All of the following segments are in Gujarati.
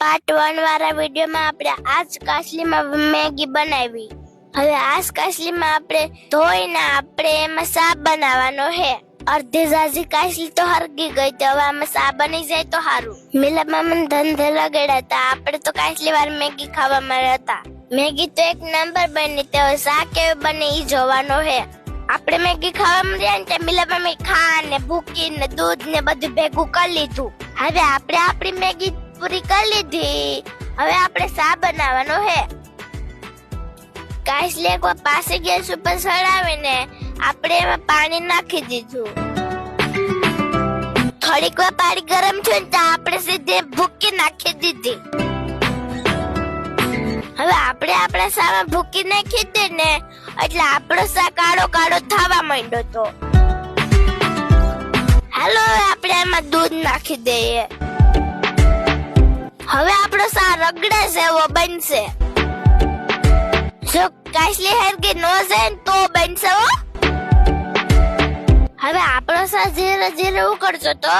પાર્ટ વન વાળા વિડીયોમાં આપણે આજ કાસલીમાં મેગી બનાવી. હવે આજ કાસલીમાં આપણે ધોઈને આપણે એમાં સાપ બનાવવાનો હે અડધી ઝાઝી કાસલી તો હરગી ગઈ, તો હવે આમાં સા બની જાય તો સારું મિલામાં મને ધંધે લગાડ્યા હતા, આપણે તો કાસલી વાર મેગી ખાવા મળ્યા હતા. મેગી તો એક નંબર બની, તો શા કેવી બને એ જોવાનો હે આપણે મેગી ખાવા મળ્યા ને ત્યાં મિલા મમ્મી ખા ને ભૂકી ને દૂધ ને બધું ભેગું કરી લીધું. હવે આપણે આપણી મેગી પૂરી કરી લીધી. હવે આપણે સા બનાવવાનો હે. કાસલી એકવાર પાસે ગેસ ઉપર સળાવીને આપણે એમાં પાણી નાખી દીધું. થોડીક વાર પાણી ગરમ થયું તો આપણે સીધે ભૂકી નાખી દીધી. હવે આપણે આપણા સામાં ભૂકી નાખી દે ને, એટલે આપણો સા કાળો કાળો થવા માંડ્યો તો. હાલો આપણે એમાં દૂધ નાખી દઈએ. હવે આપણો સા રગડે એવો બનશે. જો કાસલી હરગી નો જાય તો બનશે હો. હવે આપણો સા ધીરે ધીરે ઉકળજો તો.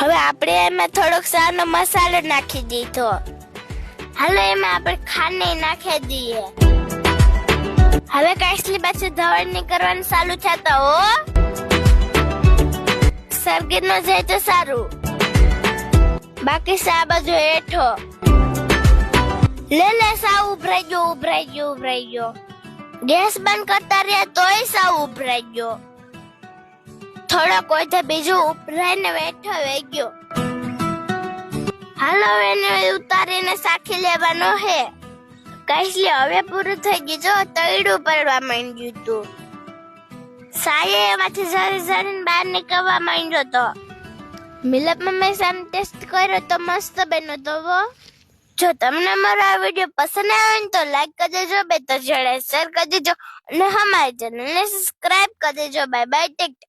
હવે આપણે એમાં થોડોક સાનો મસાલો નાખી દીધો. હાલો, એમાં આપણે ખાંડ નાખી દઈએ. હવે કાશલી પાછું ધવળની કરવાનું ચાલુ થતા હો. સરગીર નો જાય તો સારું. બાકી સા બાજુ હેઠો. લે લે સા ઉભરાઈ ગયો ઉભરાઈ ગયો ઉભરાઈ ગયો. ગેસ બંધ કરતા રહ્યા તોય સા ઉભરાઈ ગયો. થોડો કોઈ તો બીજું ઉભરાઈને બેઠો વહી ગયો. હાલો એને ઉતારીને સાખી લેવાનો હે. કાસલી હવે પૂરું થઈ ગયું. જો, તૈડું પડવા માંડ્યું તું. સાયે એમાંથી ઝરી ઝરીને બહાર નીકળવા માંડ્યો તો. મિલપ મેં સામ ટેસ્ટ કર્યો તો મસ્ત બન્યો તો વો જો તમને મારો આ વીડિયો પસંદ આવે ને તો લાઈક કરી દેજો બે તો જોડે શેર કરી દેજો અને અમારી ચેનલને સબસ્ક્રાઇબ કરી દેજો બાય બાય ટેક